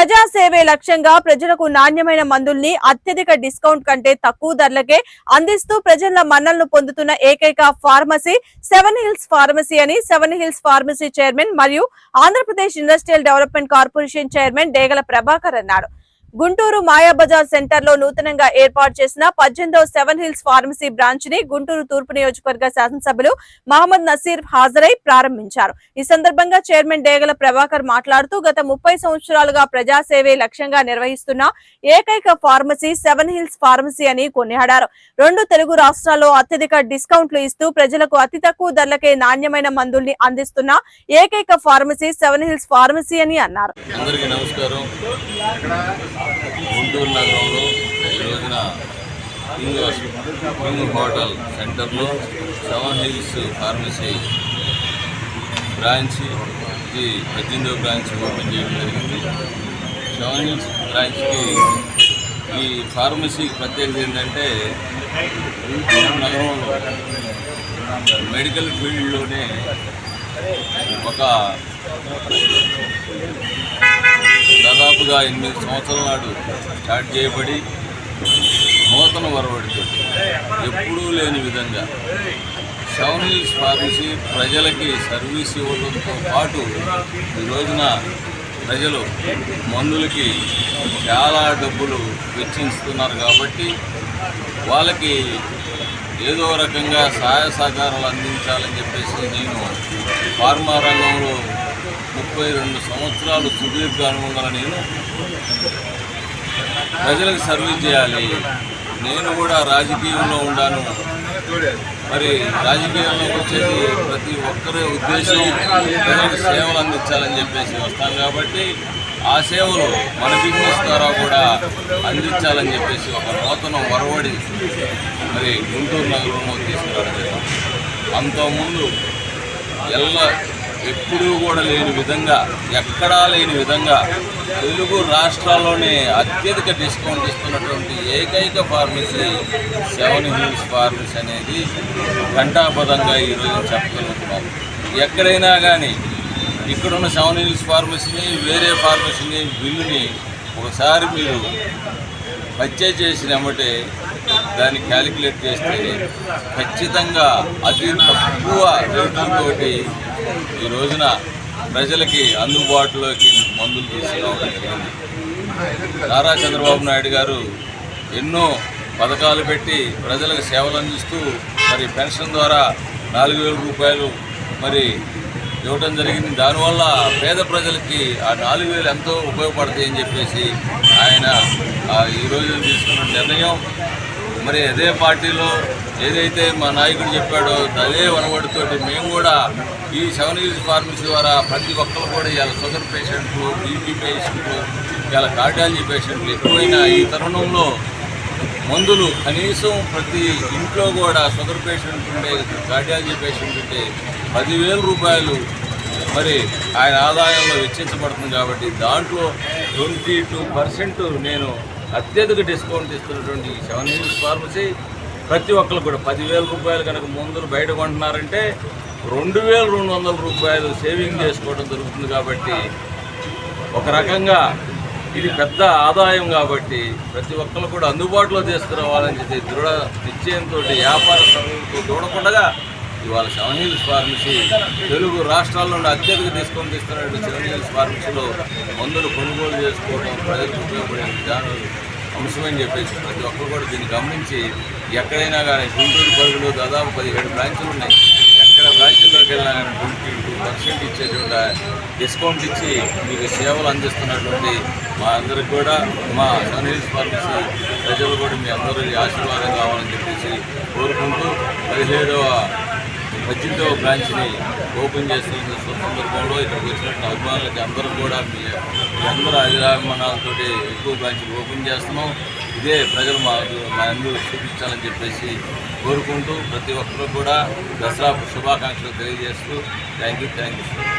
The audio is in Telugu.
ప్రజాసేవే లక్ష్యంగా ప్రజలకు నాణ్యమైన మందుల్ని అత్యధిక డిస్కౌంట్ కంటే తక్కువ ధరలకే అందిస్తూ ప్రజల మన్నలను పొందుతున్న ఏకైక ఫార్మసీ సెవెన్ హిల్స్ ఫార్మసీ అని సెవెన్ హిల్స్ ఫార్మసీ చైర్మన్ మరియు Andhra Pradesh Industrial Development Corporation chairman Degala Prabhakar అన్నారు. గుంటూరు మాయాబజార్ సెంటర్లో నూతనంగా ఏర్పాటు చేసిన పద్దెనిమిదవ సెవెన్ హిల్స్ ఫార్మసీ బ్రాంచ్ని గుంటూరు తూర్పు నియోజకవర్గ శాసనసభ్యులు మహమ్మద్ నసీర్ హాజరై ప్రారంభించారు. ఈ సందర్భంగా చైర్మన్ డేగల ప్రభాకర్ మాట్లాడుతూ గత ముప్పై సంవత్సరాలుగా ప్రజాసేవే లక్ష్యంగా నిర్వహిస్తున్న ఏకైక ఫార్మసీ సెవెన్ హిల్స్ ఫార్మసీ అని కొనియాడారు. రెండు తెలుగు రాష్ట్రాల్లో అత్యధిక డిస్కౌంట్లు ఇస్తూ ప్రజలకు అతి తక్కువ ధరలకే నాణ్యమైన మందుల్ని అందిస్తున్న ఏకైక ఫార్మసీ సెవెన్ హిల్స్ ఫార్మసీ అని అన్నారు. గుంటూరు నగరంలో ఈ రోజున కింగ్ కింగ్ హోటల్ సెంటర్లో సెవెన్ హిల్స్ ఫార్మసీ బ్రాంచ్ ఇది పద్దెనిమిదవ బ్రాంచ్ ఓపెన్ చేయడం జరిగింది. సెవెన్ హిల్స్ బ్రాంచ్కి ఈ ఫార్మసీకి ప్రత్యేకత ఏంటంటే గుంటూరు నగరంలో మెడికల్ ఫీల్డ్లోనే ఒక దాదాపుగా ఎనిమిది సంవత్సరాల నాడు స్టార్ట్ చేయబడి నూతన వరవడితో ఎప్పుడూ లేని విధంగా సెవెన్ హిల్స్ ఫార్మసీ ప్రజలకి సర్వీస్ ఇవ్వడంతో పాటు ఈ రోజున ప్రజలు మందులకి చాలా డబ్బులు వెచ్చించుతున్నారు కాబట్టి వాళ్ళకి ఏదో రకంగా సహాయ సహకారాలు అందించాలని చెప్పేసి నేను ఫార్మా రంగంలో ముప్పై రెండు సంవత్సరాలు సుదీర్ఘ అనుభవం నేను. ప్రజలకు సర్వీస్ చేయాలి. నేను కూడా రాజకీయంలో ఉండాను. మరి రాజకీయంలోకి వచ్చేది ప్రతి ఒక్కరి ఉద్దేశం ప్రజలకు సేవలు అందించాలని చెప్పేసి వస్తాను కాబట్టి ఆ సేవలు మన బిజినెస్ ద్వారా కూడా అందించాలని చెప్పేసి ఒక నూతన వరవడి మరి గుంటూరు నగరంలో తీసుకురావడం అంతకుముందు ఎల్ల ఎప్పుడూ కూడా లేని విధంగా ఎక్కడా లేని విధంగా తెలుగు రాష్ట్రాల్లోనే అత్యధిక డిస్కౌంట్ ఇస్తున్నటువంటి ఏకైక ఫార్మసీ సెవెన్ హిల్స్ ఫార్మసీ అనేది ఘంటాపదంగా ఈరోజు చెప్పగలుగుతున్నాం. ఎక్కడైనా కానీ ఇక్కడున్న సెవెన్ హిల్స్ ఫార్మసీని వేరే ఫార్మసీని బిల్లుని ఒకసారి మీరు పర్చేజ్ చేసిన దాన్ని క్యాలిక్యులేట్ చేస్తే ఖచ్చితంగా అతి తక్కువ రేట్లతోటి ఈ రోజున ప్రజలకి అందుబాటులోకి మందులు తీసుకురావడం జరిగింది. నారా చంద్రబాబు నాయుడు గారు ఎన్నో పథకాలు పెట్టి ప్రజలకు సేవలు అందిస్తూ మరి పెన్షన్ ద్వారా నాలుగు వేల రూపాయలు మరి ఇవ్వడం జరిగింది. దానివల్ల పేద ప్రజలకి ఆ నాలుగు వేలు ఎంతో ఉపయోగపడతాయి అని చెప్పేసి ఆయన ఈరోజు ఈ తీసుకున్న నిర్ణయం మరి అదే పార్టీలో ఏదైతే మా నాయకుడు చెప్పాడో అదే వనవడితోటి మేము కూడా ఈ సెవెన్ ఇయర్స్ ఫార్మసీ ద్వారా ప్రతి ఒక్కరు కూడా ఇవాళ షుగర్ పేషెంట్లు బీపీ పేషెంట్లు ఇవాళ కార్డియాలజీ పేషెంట్లు ఎక్కువైన ఈ తరుణంలో మందులు కనీసం ప్రతి ఇంట్లో కూడా షుగర్ పేషెంట్ ఉండే కార్డియాలజీ పేషెంట్ ఉంటే పదివేల రూపాయలు మరి ఆయన ఆదాయంలో వెచ్చించబడుతుంది కాబట్టి దాంట్లో ట్వంటీ టూ పర్సెంట్ నేను అత్యధిక డిస్కౌంట్ ఇస్తున్నటువంటి ఈ సెవెన్ హిల్స్ ఫార్మసీ ప్రతి ఒక్కరు కూడా పదివేల రూపాయలు కనుక మందులు బయట కొంటున్నారంటే రెండు వేల రెండు వందల రూపాయలు సేవింగ్ చేసుకోవడం జరుగుతుంది కాబట్టి ఒక రకంగా ఇది పెద్ద ఆదాయం కాబట్టి ప్రతి ఒక్కరు కూడా అందుబాటులో తీసుకురావాలని చెప్పి దృఢ నిశ్చయంతో వ్యాపార సంఘంతో చూడకుండా ఇవాళ సెవెన్ హిల్స్ ఫార్మసీ తెలుగు రాష్ట్రాల నుండి అత్యధిక డిస్కౌంట్ ఇస్తున్నటువంటి సెవెన్ హిల్స్ ఫార్మసీలో మందులు కొనుగోలు చేసుకోవడం ప్రజలకు ఉపయోగపడే విధానం అంశమని చెప్పేసి ప్రతి ఒక్కరు కూడా దీన్ని గమనించి ఎక్కడైనా కానీ గుంటూరు పరుగులు దాదాపు పదిహేడు బ్రాంచులు ఉన్నాయి. ఎక్కడ బ్రాంచుల్లోకి వెళ్ళినా కానీ ట్వంటీ టూ పర్సెంట్ ఇచ్చేటువంటి డిస్కౌంట్ ఇచ్చి మీకు సేవలు అందిస్తున్నటువంటి మా అందరికి కూడా మా సన్హిల్స్ ఫార్మసీ ప్రజలు కూడా మీ అందరూ ఆశీర్వాదం కావాలని చెప్పేసి కోరుకుంటూ పదిహేడవ పద్దెనిమిదవ బ్రాంచ్ని ఓపెన్ చేస్తున్న సందర్భంలో ఇక్కడికి వచ్చినటువంటి అభిమానులకి అందరూ కూడా మీ మీ అందరూ అభిమానాలతో ఎక్కువ బ్రాంచ్లు ఓపెన్ చేస్తున్నాం. ఇదే ప్రజలు మా మా అందరూ చూపించాలని చెప్పేసి కోరుకుంటూ ప్రతి ఒక్కరూ కూడా దసరా శుభాకాంక్షలు తెలియజేస్తూ థ్యాంక్ యూ థ్యాంక్ యూ